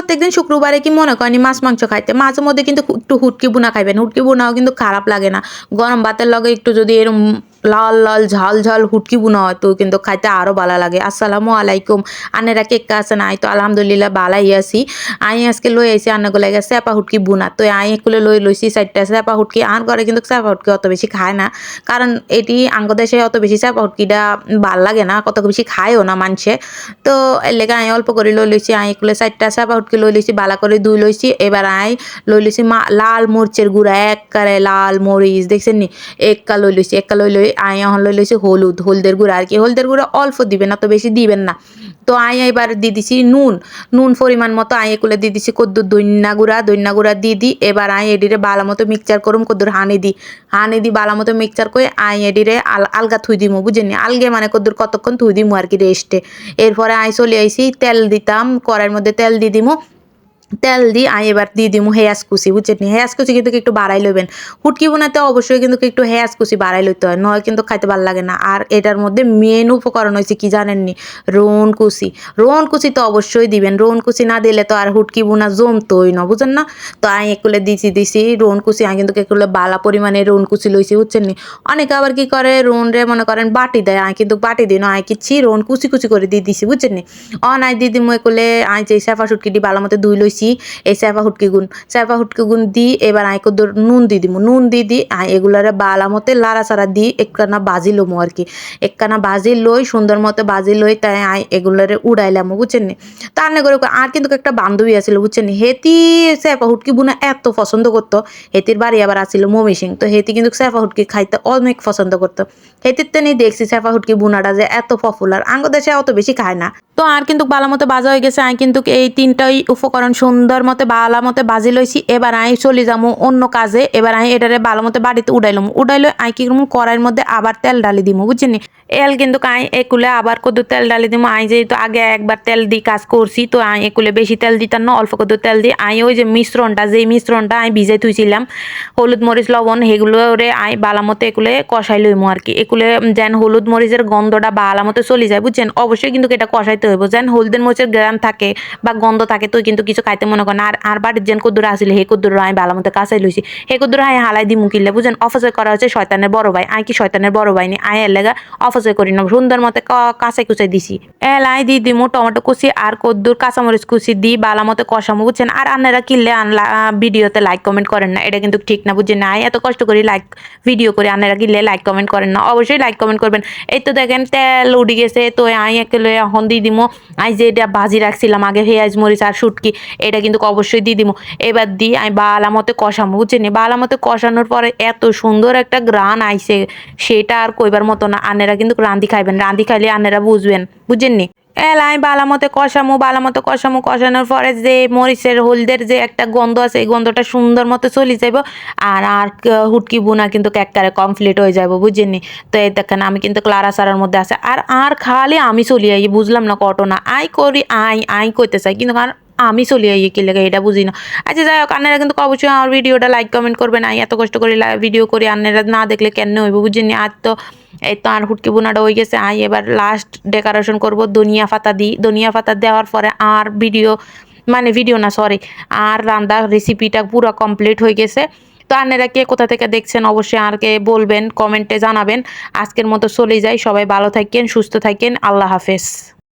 প্রত্যেকদিন শুক্রবারে কি মনে করেনি মাছ, মাংস খাইতে? মাঝে মধ্যে কিন্তু একটু হুটকি বোনা খাইবেন। হুটকি বোনাও কিন্তু খারাপ লাগে না। গরম ভাতের লগে একটু যদি এরম লাল লাল, ঝাল ঝাল, হুটকি বুনা হয় তো কিন্তু খাইতে আরও ভালো লাগে। আসসালামু আলাইকুম। আনেরা কে আছে না তো আলহামদুলিল্লাহ বালাই আছি। আই আজকে লই আইছি আন্নাগো লাগে চেপা হুটকি বুনা। তো আই একুলে লই লইছি চারটা চেপা হুটকি। আর ঘরে কিন্তু চেপা হুটকি অত বেশি খায় না। কারণ এটি আঙ্গ দেশে অত বেশি চেপা হুটকিটা ভালো লাগে না, কত বেশি খায়ও না মানুষে। তো এর লেগে আই অল্প করে লই লইছি আই একুলে চারটা চেপা হুটকি লই লইছি, বালা করে দুই লইছি। এবার আই লই লইছি মা লাল মরিচের গুঁড়া এক কারে লাল মরিচ, দেখছেন নি? এক কা লই লইছি, এক্কা লই লই এখন লই লইছি হলুদ, হলদের গুঁড়া। আর কি হলদের গুঁড়া অল্প দিবেন না তো বেশি দিবেন না। তো আই এবার দিয়ে দিছি নুন। নুন পরিমাণ মতো আই এগুলো দিয়ে দিছি, কদ্দুর দৈন্যা গুঁড়া দৈন্যা গুঁড়া দিয়ে দিই এবার আই এডিরে বালা মতো মিক্সচার করুম, কদ্দুর হানি দিই হানি দি বালা মতো মিক্সচার করে আই এডিরে আল আলগা থুই দিমু, বুঝেনি আলগে মানে কদ্দুর কতক্ষণ থুই দিমু আর কি রেস্টে এরপরে আয় চলে আইসি তেল দিতাম, কড়াইয়ের মধ্যে তেল দিয়ে দিমু। তেল দিই আমি এবার দিয়ে দিমু হেয়াজ কুচি, বুঝছেন হেয়াজ কুচি কিন্তু একটু বাড়াই লইবেন। হুটকি বোনাতে অবশ্যই কিন্তু একটু হেয়াজ কুচি বাড়াই লইতে হয়, নয় কিন্তু খাইতে ভালো লাগে না। আর এটার মধ্যে মেন উপকরণ হয়েছে কি জানেননি রোন কুচি। রোন কুচি তো অবশ্যই দিবেন। রোন কুচি না দিলে তো আর হুটকি বোনা জমতোই না বুঝেন না? তো আমি একুলে দিছি দিছি রোন কুচি আমি কিন্তু একুলে বালা পরিমাণে রোন কুচি লইছি, বুঝছেন নি? অনেকে আবার কি করে রোন রে মনে করেন বাটি দেয়, আই কিন্তু বাটি দিই না, আই কিচ্ছি রোন কুচি কুচি করে দিয়ে দিছি, বুঝছেন নি? অন দিদি মই একুলে, আই যে সাফা সুটকিটি ভালো মতো ধুই লইছি এই চেপা হুটকি গুণ। চেপা হুটকি গুণ দি এবার আই কদ্দুর নুন দি দিমু। নুন দি দি আই এগুলারে বালা মতে লাড়া চাড়া দি একখানা বাজি লমু আর কি। একখানা বাজি লই, সুন্দর মতো বাজি লই তাই আই এগুলারে উড়াইলাম, বুঝছেন নি? তার না করে আর কিন্তু একটা বান্ধবী আছিল, বুঝছেন নি? হেতি চেপা হুটকি বুনা এত পছন্দ করতো। হেতির বাড়ি আবার আসছিল মমি সিং। তো হেতি কিন্তু চেপা হুটকি খাইতে অনেক পছন্দ করতো। হেতির তো দেখছি চেপা হুটকি বুনাটা যে এত পপুলার আঙ্গ দেশে অত বেশি খায় না। তো আর কিন্তু বালা মতো বাজা হয়ে গেছে, আই কিন্তু এই তিনটাই উপকরণ সুন্দর মতে, বালা মতে বাজি লইছি, এবার আই চলে যাব অন্য কাজে, এবার আই এটারে ভালো মতে বাড়িতে উড়াইলাম উড়াইলো আই কি করব কড়াইয়ের মধ্যে আবার তেল ডালি দিমু, বুঝছেন এল কিন্তু আই একুলে আবার কদু তেল ডালি দিমু। আই যেহেতু আগে একবার তেল দিয়ে কাজ করছি, তো আই একুলে বেশি তেল দিতাম না, অল্প কদু তেল দিই আই ওই যে মিশ্রণটা, যেই মিশ্রণটা আমি ভিজে থুইছিলাম, হলুদ মরিচ, লবণ সেগুলো রে আই বালা মতো একুলে কষাই লইমু আর কি। একুলে যেন হলুদ মরিচের গন্ধটা বালা মতো চলে যায়, বুঝছেন? অবশ্যই কিন্তু এটা কষাইতে হইব। যেন হলদের মরিচের গ্রাম থাকে বা গন্ধ থাকে তো কিন্তু কিছু খাইতে মনে করেন আর আর বাড়ির যেন কদ্দুর আসলে হে কদ্দুর আমি ভালো মতো কাঁচাই লইছি। হে কদ্দুর আই হালাই দি মুকিলে বুঝছেন? অপচয় করা হচ্ছে শয়তানের বড় ভাই। আই কি শয়তানের বড় ভাই নি? আই এর লেগা অপচয় করি না, সুন্দর মতো কাঁচাই কুচাই দিছি। এলাই দি দিমু টমেটো কুচি আর কদ্দুর কাঁচামরিচ কুচি দি, বালা মতো কষামো বুঝছেন, আর আপনারা কিনলে আনলা ভিডিওতে লাইক কমেন্ট করেন না, এটা কিন্তু ঠিক না বুঝছেন না আই এত কষ্ট করি লাইক ভিডিও করে আপনারা কিনলে লাইক কমেন্ট করেন না, অবশ্যই লাইক কমেন্ট করবেন। এই তো দেখেন তেল উঠে গেছে, তো আই একেলে এখন দিয়ে দিমো, আই যে এটা ভাজি রাখছিলাম আগে পেঁয়াজ, মরিচ আর শুটকি, এটা কিন্তু অবশ্যই দিয়ে দিমো। এবার দিয়ে আমি বালা মতো কষামো, বুঝছেন বালা মতো কষানোর পরে এত সুন্দর একটা গ্রান আইছে, সেটা আর কইবার মতো না আনেরা কিন্তু রান্দি খাইবেন রান্দি খাইলে আনেরা বুঝবেন বুঝছেননি এলাই বালা মতো কষামো বালা মতো কষামো, কষানোর পরে যে মরিচের, হলদের যে একটা গন্ধ আছে, এই গন্ধটা সুন্দর মতো চলে যাইব, আর আর হুটকি বুনা কিন্তু একবারে কমপ্লিট হয়ে যাব বুঝেননি? তো এই দেখেন, আমি কিন্তু ক্লারা সারার মধ্যে আছে, আর আর খালি আমি চলি আই, বুঝলাম না কটনা আই করি, আই আই করতে চাই, কিন্তু আর আমি চলি আই কি লেগে এটা বুঝি না। আচ্ছা যাই হোক, আন্নারা কিন্তু অবশ্যই আমার ভিডিওটা লাইক কমেন্ট করবেন আই এত কষ্ট করে ভিডিও করি, আন্নারা না দেখলে কেন হইব বুঝছেন আর তো এই তো আর হুটকি বোনাটা হয়ে গেছে। আই এবার লাস্ট ডেকোরেশন করব, ধনিয়া পাতা দিই ধনিয়া পাতা দেওয়ার পরে আর ভিডিও মানে ভিডিও না সরি আর রান্না রেসিপিটা পুরো কমপ্লিট হয়ে গেছে। তো আনেরা কে কোথা থেকে দেখছেন অবশ্যই আর কে বলবেন কমেন্টে জানাবেন। আজকের মতো চলে যাই। সবাই ভালো থাকেন, সুস্থ থাকেন। আল্লাহ হাফেজ।